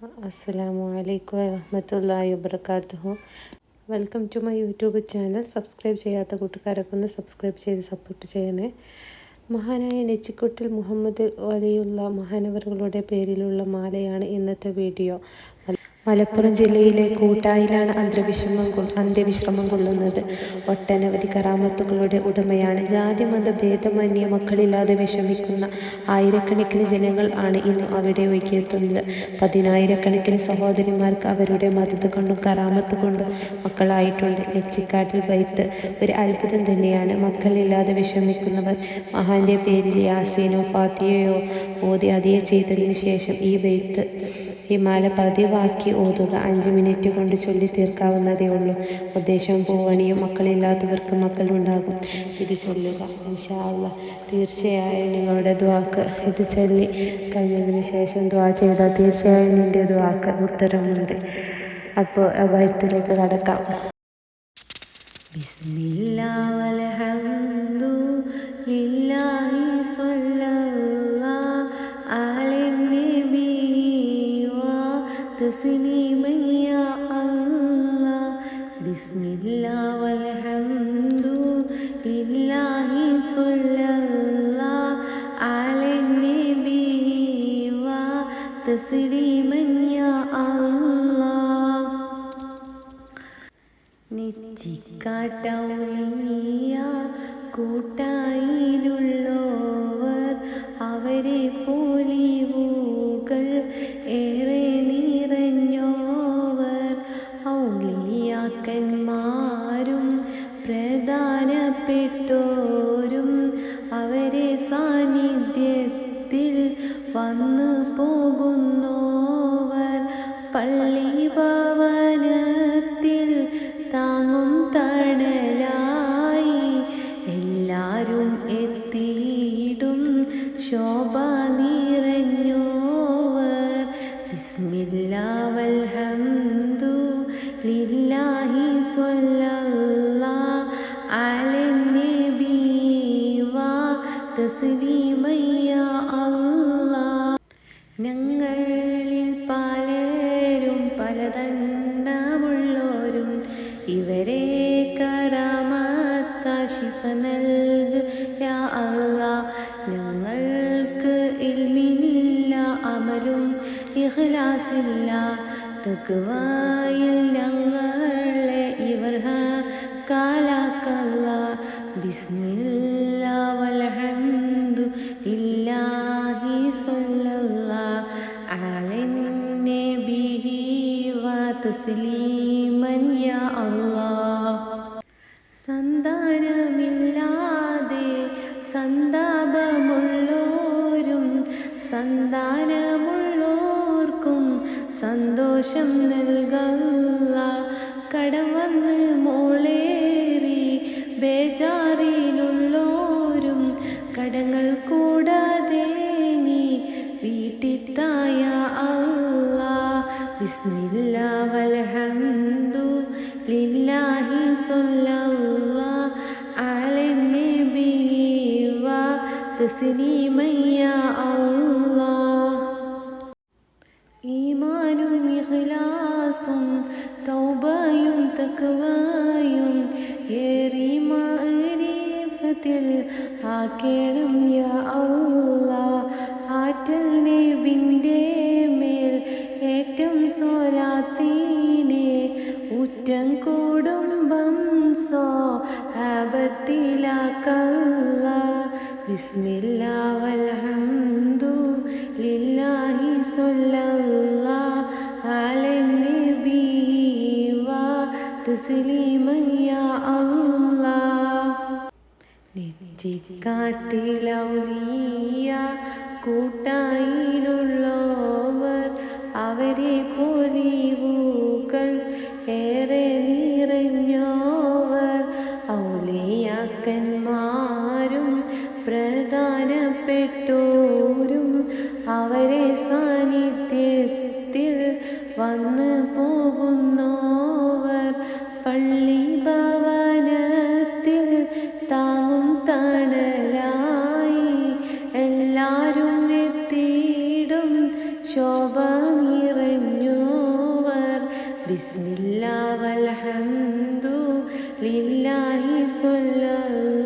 അസ്സലാമു അലൈക്കും വറഹ്മത്തുള്ളാഹി വബർക്കാത്തുഹു welcome to my YouTube channel subscribe ചെയ്യാത്ത കൂട്ടുകാരൊക്കെ ഒന്ന് സബ്സ്ക്രൈബ് ചെയ്ത് സപ്പോർട്ട് ചെയ്യണേ. മഹാനായ നെച്ചിക്കുട്ടിൽ മുഹമ്മദ് വലിയുള്ള മഹാനവറുകളുടെ പേരിലുള്ള മാലയാണ് ഇന്നത്തെ വീഡിയോ മലപ്പുറം ജില്ലയിലെ കൂട്ടായിലാണ് അന്ത്യവിശ്രമം കൊള്ളുന്നത്. ഒട്ടനവധി കറാമത്തുകളുടെ ഉടമയാണ്. ജാതി മത ഭേദമന്യ മക്കളില്ലാതെ വിഷമിക്കുന്ന ആയിരക്കണക്കിന് ജനങ്ങൾ ആണ് ഇന്ന് അവിടെ ഒഴുകിയെത്തുന്നത്. പതിനായിരക്കണക്കിന് സഹോദരിമാർക്ക് അവരുടെ മതത് കൊണ്ടും കറാമത്ത് കൊണ്ടും മക്കളായിട്ടുണ്ട്. നെച്ചിക്കാട്ടിൽ വൈത്ത് ഒരു അത്ഭുതം തന്നെയാണ്. മക്കളില്ലാതെ വിഷമിക്കുന്നവർ മഹാന്റെ പേരിൽ യാസീനോ ഫാത്തിയയോ ഓതി അതേ ചെയ്തതിനു ശേഷം ഈ വൈത്ത് ഈ മാല പതിവാക്കി ഓതുക. അഞ്ച് മിനിറ്റ് കൊണ്ട് ചൊല്ലി തീർക്കാവുന്നതേ ഉള്ളൂ. ഉദ്ദേശവും പൂവണിയും മക്കളില്ലാത്തവർക്ക് മക്കളുണ്ടാകും. ഇത് ചൊല്ലുക. ഇൻഷാല്ല തീർച്ചയായും നിങ്ങളുടെ ദ്വാക്ക് ഇത് ചൊല്ലി കഴിഞ്ഞതിന് ശേഷം ദ്വാ ചെയ്താൽ തീർച്ചയായും നിന്റെ ദ്വാക്ക് ഉത്തരമുണ്ട് അപ്പോൾ വയത്തിലേക്ക് കടക്കാം. ബിസ്മില്ലാ وتسليما يا الله നെറ്റിക്കാട്ടൗലിയ കൂട്ടായിലുള്ളവർ വന്നു പോകുന്നോവർ പള്ളി ഭവനത്തിൽ താങ്ങും തണലായി. എല്ലാരും എത്തിയിടും. ശോഭ നിറഞ്ഞോവർ. ബിസ്മില്ലാ വൽഹംദു ലില്ലാഹി സ്വല്ലല്ലാഹു ഞങ്ങളിൽ പലരും പലതണ്ടമുള്ളോരും ഇവരെ കറാമത്ത ശിഫ യാ ഞങ്ങൾക്ക് ഇൽമിനില്ല അമലും ഇഖ്ലാസില്ല. തക്വായിൽ ഞങ്ങളെ ഇവർ കാലാക്കല്ല. ബിസ്മില്ല അലൈഹി ബിഹി വതസ്ലീമൻ യാ അല്ലാഹ്. സന്താനമില്ലാതെ സന്താപമുള്ളോരും സന്താനമുള്ളോർക്കും സന്തോഷം നൽകല്ല. കടം വന്ന് മോളേറി ബേജാറിലുള്ളോരും കടങ്ങൾ കൂടാതെ ഏറി മാരിഫത്തിൽ ആക്കേണം യാ നെറ്റിക്കാട്ടിലൗലിയ കൂട്ടായിലുള്ളവർ അവരെ പോലിവുകൾ ഏറെ പ്രധാനപ്പെട്ടോരും അവരെ സാന്നിധ്യത്തിൽ വന്നു പോകുന്നോവർ. പള്ളി ഭവനത്തിൽ താങ്ങും തണലായി എല്ലാരും എത്തിയിടും. ശോഭ നിറഞ്ഞോവർ. ബിസ്മില്ലാ വൽഹംദു ലില്ലാഹി സ്വല്ലല്ലാ